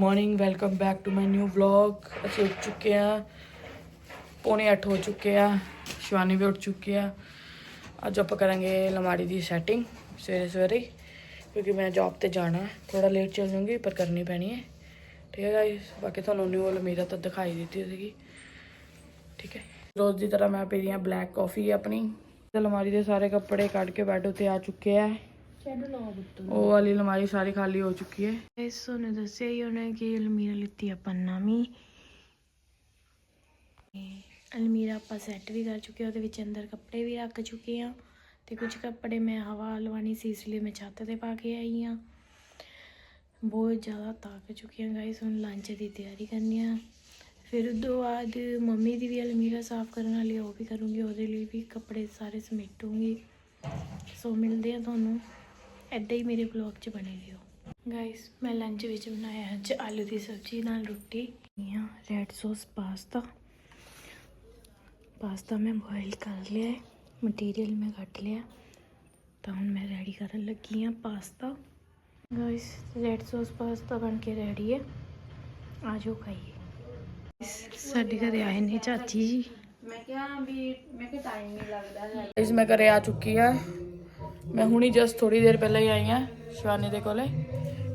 Morning welcome back to my new vlog ਅਸੀਂ ਉੱਠ ਚੁੱਕੇ ਆ ਪੌਣੇ 8 ਹੋ ਚੁੱਕੇ ਆ। ਸ਼ਿਵਾਨੀ ਵੀ ਉੱਠ ਚੁੱਕੀ ਆ। ਅੱਜ ਆਪਾਂ ਕਰਾਂਗੇ ਲਮਾਰੀ ਦੀ ਸੈਟਿੰਗ ਸਵੇਰੇ ਸਵੇਰੇ, ਕਿਉਂਕਿ ਮੈਂ ਜੌਬ ਤੇ ਜਾਣਾ। ਥੋੜਾ ਲੇਟ ਚੱਲ ਜੂੰਗੀ ਪਰ ਕਰਨੀ ਪੈਣੀ ਹੈ। ਠੀਕ ਹੈ ਗਾਇਸ ਬਾਕੀ ਤੁਹਾਨੂੰ ਨਿਊ ਅਲਮੀਰਾ ਤਾਂ ਦਿਖਾਈ ਦਿੱਤੀ ਸੀਗੀ। ਠੀਕ ਹੈ। ਰੋਜ਼ ਦੀ ਤਰ੍ਹਾਂ ਮੈਂ ਪੀ ਰਹੀ ਹਾਂ ਬਲੈਕ ਕਾਫੀ ਆਪਣੀ। ਅਲਮਾਰੀ ਦੇ ਸਾਰੇ ਕੱਪੜੇ ਕੱਢ ਕੇ ਬੈੱਡ ਉੱਤੇ ਆ ਚੁੱਕੇ ਆ। ਉਹ ਵਾਲੀ ਅਲਮਾਰੀ ਸਾਰੀ ਖਾਲੀ ਹੋ ਚੁੱਕੀ ਹੈ। ਇਸ ਨੇ ਦੱਸਿਆ ਹੀ ਉਹਨੇ ਕਿ ਅਲਮੀਰਾ ਲਿੱਤੀ ਆਪਾਂ ਨਵੀਂ। ਅਲਮੀਰਾ ਆਪਾਂ ਸੈੱਟ ਵੀ ਕਰ ਚੁੱਕੇ ਹਾਂ ਉਹਦੇ ਵਿੱਚ ਅੰਦਰ ਕੱਪੜੇ ਵੀ ਰੱਖ ਚੁੱਕੇ ਆ ਤੇ ਕੁਝ ਕੱਪੜੇ ਮੈਂ ਹਵਾ ਲਵਾਣੀ ਸੀ ਇਸ ਲਈ ਮੈਂ ਛੱਤ ਤੇ ਪਾ ਕੇ ਆਈ ਆ ਬਹੁਤ ਜ਼ਿਆਦਾ ਥੱਕ ਚੁੱਕੀ ਹਾਂ ਗਾਇਸ ਹੁਣ ਲੰਚ ਦੀ ਤਿਆਰੀ ਕਰਨੀ ਆ। ਫਿਰ ਉਦੋਂ ਬਾਅਦ ਮੰਮੀ ਦੀ ਵੀ ਅਲਮੀਰਾ ਸਾਫ਼ ਕਰਨ ਵਾਲੀ ਆ, ਉਹ ਵੀ ਕਰੂੰਗੀ ਉਹਦੇ ਲਈ ਵੀ ਕੱਪੜੇ ਸਾਰੇ ਸਮੇਟੂੰਗੀ। ਸੋ ਮਿਲਦੇ ਆ ਤੁਹਾਨੂੰ। ਐਦਾਂ ਹੀ ਮੇਰੇ ਬਲੌਗ 'ਚ ਬਣੇ ਰਹੋ। ਗਾਇਸ ਮੈਂ ਲੰਚ ਵਿੱਚ ਬਣਾਇਆ ਅੱਜ ਆਲੂ ਦੀ ਸਬਜ਼ੀ ਨਾਲ ਰੋਟੀ। ਇਹ ਰੈਡ ਸੌਸ ਪਾਸਤਾ ਪਾਸਤਾ ਮੈਂ ਬੋਇਲ ਕਰ ਲਿਆ ਹੈ। ਮਟੀਰੀਅਲ ਮੈਂ ਕੱਟ ਲਿਆ। ਤਾਂ ਹੁਣ ਮੈਂ ਰੈਡੀ ਕਰਨ ਲੱਗੀ ਹਾਂ pasta guys red sauce pasta ਬਣ ਕੇ ਰੈਡੀ ਹੈ। ਆ ਜਾਓ ਖਾਈਏ। ਸਾਡੇ ਘਰੇ ਆਏ ਨੇ ਚਾਚੀ ਜੀ। ਇਸ ਮੈਂ ਘਰੇ ਆ ਚੁੱਕੀ ਆ ਮੈਂ ਹੁਣੀ ਜਸਟ ਥੋੜੀ ਦੇਰ ਪਹਿਲਾਂ ਹੀ ਆਈ ਆ ਸ਼ਿਵਾਨੀ ਦੇ ਕੋਲੇ,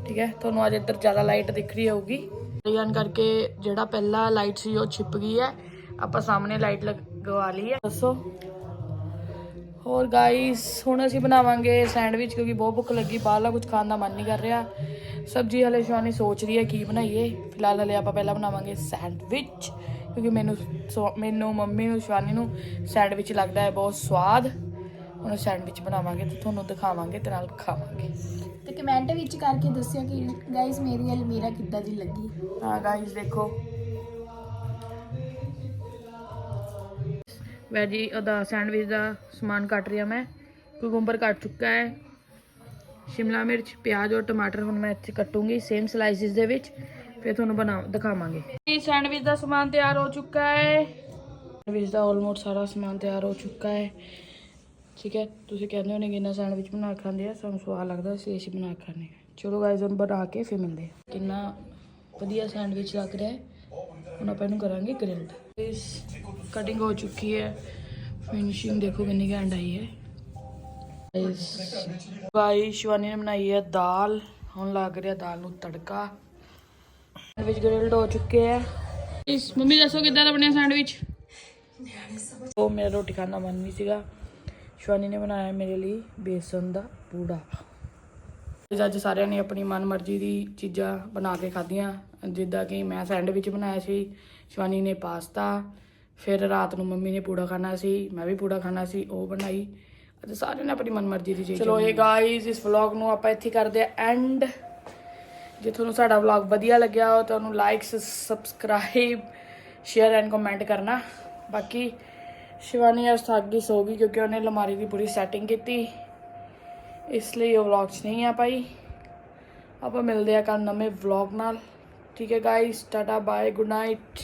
ਠੀਕ ਹੈ? ਤੁਹਾਨੂੰ ਅੱਜ ਇੱਧਰ ਜ਼ਿਆਦਾ ਲਾਈਟ ਦਿਖ ਰਹੀ ਹੋਊਗੀ। ਰੀਅਨ ਕਰਕੇ ਜਿਹੜਾ ਪਹਿਲਾ ਲਾਈਟ ਸੀ ਉਹ ਛਿਪ ਗਈ ਹੈ। ਆਪਾਂ ਸਾਹਮਣੇ ਲਾਈਟ ਲਗਵਾ ਲਈ ਹੈ। ਦੱਸੋ? ਹੋਰ ਗਾਇਸ ਹੁਣ ਅਸੀਂ ਬਣਾਵਾਂਗੇ ਸੈਂਡਵਿਚ ਕਿਉਂਕਿ ਬਹੁਤ ਭੁੱਖ ਲੱਗੀ, ਬਾਹਰਲਾ ਕੁਝ ਖਾਣ ਦਾ ਮਨ ਨਹੀਂ ਕਰ ਰਿਹਾ। ਸਬਜ਼ੀ ਹਲੇ ਸ਼ਾਨੀ ਸੋਚ ਰਹੀ ਹੈ ਕੀ ਬਣਾਈਏ। ਫਿਲਹਾਲ ਹਲੇ ਆਪਾਂ ਪਹਿਲਾਂ ਬਣਾਵਾਂਗੇ ਸੈਂਡਵਿਚ ਕਿਉਂਕਿ ਮੈਨੂੰ ਸੋ- ਮੈਨੂੰ ਮੰਮੀ ਨੂੰ, ਸ਼ਿਵਾਨੀ ਨੂੰ ਸੈਂਡਵਿਚ ਲੱਗਦਾ ਹੈ, ਬਹੁਤ ਸਵਾਦ। ਹੁਣ ਸੈਂਡਵਿਚ ਬਣਾਵਾਂਗੇ ਤੇ ਤੁਹਾਨੂੰ ਦਿਖਾਵਾਂਗੇ ਤੇ ਨਾਲ ਖਾਵਾਂਗੇ। ਤੇ ਕਮੈਂਟ ਵਿੱਚ ਕਰਕੇ ਦੱਸਿਓ ਕਿ ਗਾਇਸ ਮੇਰੀ ਅਲਮੀਰਾ ਕਿੱਦਾਂ ਦੀ ਲੱਗੀ। ਹਾਂ ਗਾਇਸ ਦੇਖੋ। ਵੈਜੀ ਉਹਦਾ ਸੈਂਡਵਿਚ ਦਾ ਸਮਾਨ ਕੱਟ ਰਿਹਾ ਮੈਂ। ਕੁਕੁੰਬਰ ਕੱਟ ਚੁੱਕਾ ਹੈ। ਸ਼ਿਮਲਾ ਮਿਰਚ ਪਿਆਜ਼ ਔਰ ਟਮਾਟਰ ਹੁਣ ਮੈਂ ਇੱਥੇ ਕੱਟੂੰਗੀ ਸੇਮ ਸਲਾਈਸਿਸ ਦੇ ਵਿੱਚ। ਫਿਰ ਤੁਹਾਨੂੰ ਬਣਾ ਦਿਖਾਵਾਂਗੇ। ਇਹ ਸੈਂਡਵਿਚ ਦਾ ਸਮਾਨ ਤਿਆਰ ਹੋ ਚੁੱਕਾ ਹੈ। ਸੈਂਡਵਿਚ ਦਾ ਆਲਮੋਸਟ ਸਾਰਾ ਸਮਾਨ ਤਿਆਰ ਹੋ ਚੁੱਕਾ ਹੈ। ਠੀਕ ਹੈ ਤੁਸੀਂ ਕਹਿੰਦੇ ਹੋਣੇ ਕਿ ਇਹਨਾਂ ਸੈਂਡਵਿਚ ਬਣਾ ਕੇ ਖਾਂਦੇ ਆ ਸਾਨੂੰ ਸਵਾਦ ਲੱਗਦਾ ਸੀ ਅਸੀਂ ਬਣਾ ਕੇ ਖਾਂਦੇ ਹਾਂ। ਚਲੋ ਗਾਇਜ਼ ਹੁਣ ਬਣਾ ਕੇ ਫਿਰ ਮਿਲਦੇ ਹਾਂ। ਕਿੰਨਾ ਵਧੀਆ ਸੈਂਡਵਿਚ ਲੱਗ ਰਿਹਾ ਹੈ। ਹੁਣ ਆਪਾਂ ਇਹਨੂੰ ਕਰਾਂਗੇ ਗ੍ਰਿਲਡ ਇਸ ਕਟਿੰਗ ਹੋ ਚੁੱਕੀ ਹੈ। ਫਿਨਿਸ਼ਿੰਗ ਦੇਖੋ ਕਿੰਨੀ ਘੈਂਟ ਆਈ ਹੈ। ਗਾਈ ਸ਼ਿਵਾਨੀ ਨੇ ਬਣਾਈ ਹੈ ਦਾਲ। ਹੁਣ ਲੱਗ ਰਿਹਾ ਦਾਲ ਨੂੰ ਤੜਕਾ। ਸੈਂਡਵਿਚ ਗ੍ਰਿਲਡ ਹੋ ਚੁੱਕੇ ਹੈ। ਇਸ ਮੰਮੀ ਦੱਸੋ ਕਿੱਦਾਂ ਦਾ ਬਣਿਆ ਸੈਂਡਵਿਚ? ਉਹ ਮੇਰਾ ਰੋਟੀ ਖਾਣ ਦਾ ਮਨ ਨਹੀਂ ਸੀਗਾ। ਸ਼ਿਵਾਨੀ ਨੇ ਬਣਾਇਆ ਮੇਰੇ ਲਈ ਬੇਸਨ ਦਾ ਪੂੜਾ। ਅੱਜ ਸਾਰਿਆਂ ਨੇ ਆਪਣੀ ਮਨਮਰਜ਼ੀ ਦੀ ਚੀਜ਼ਾਂ ਬਣਾ ਕੇ ਖਾਧੀਆਂ। ਜਿੱਦਾਂ ਕਿ ਮੈਂ ਸੈਂਡਵਿਚ ਬਣਾਇਆ ਸੀ ਸ਼ਿਵਾਨੀ ਨੇ ਪਾਸਤਾ ਫਿਰ ਰਾਤ ਨੂੰ ਮੰਮੀ ਨੇ ਪੂੜਾ ਖਾਣਾ ਸੀ ਮੈਂ ਵੀ ਪੂੜਾ ਖਾਣਾ ਸੀ ਉਹ ਬਣਾਈ। ਅੱਜ ਸਾਰਿਆਂ ਨੇ ਆਪਣੀ ਮਨਮਰਜ਼ੀ ਦੀ ਚੀਜ਼ ਚਲੋ ਇਹ ਗਾਇਜ਼ ਇਸ ਵਲੌਗ ਨੂੰ ਆਪਾਂ ਇੱਥੇ ਕਰਦੇ ਆ ਐਂਡ ਜੇ ਤੁਹਾਨੂੰ ਸਾਡਾ ਵਲੌਗ ਵਧੀਆ ਲੱਗਿਆ ਹੋ ਤਾਂ ਉਹਨੂੰ like subscribe share and comment ਕਰਨਾ। ਬਾਕੀ ਸ਼ਿਵਾਨੀ ਅੱਜ ਥੱਕ ਗਈ, ਸੋ ਗਈ ਕਿਉਂਕਿ ਉਹਨੇ ਅਲਮਾਰੀ ਦੀ ਪੂਰੀ ਸੈਟਿੰਗ ਕੀਤੀ। ਇਸ ਲਈ ਉਹ ਵਲੌਗ 'ਚ ਨਹੀਂ ਆ ਪਾਈ। ਆਪਾਂ ਮਿਲਦੇ ਆ ਕੱਲ ਨਵੇਂ ਵਲੌਗ ਨਾਲ। ਠੀਕ ਹੈ guys tata bye good night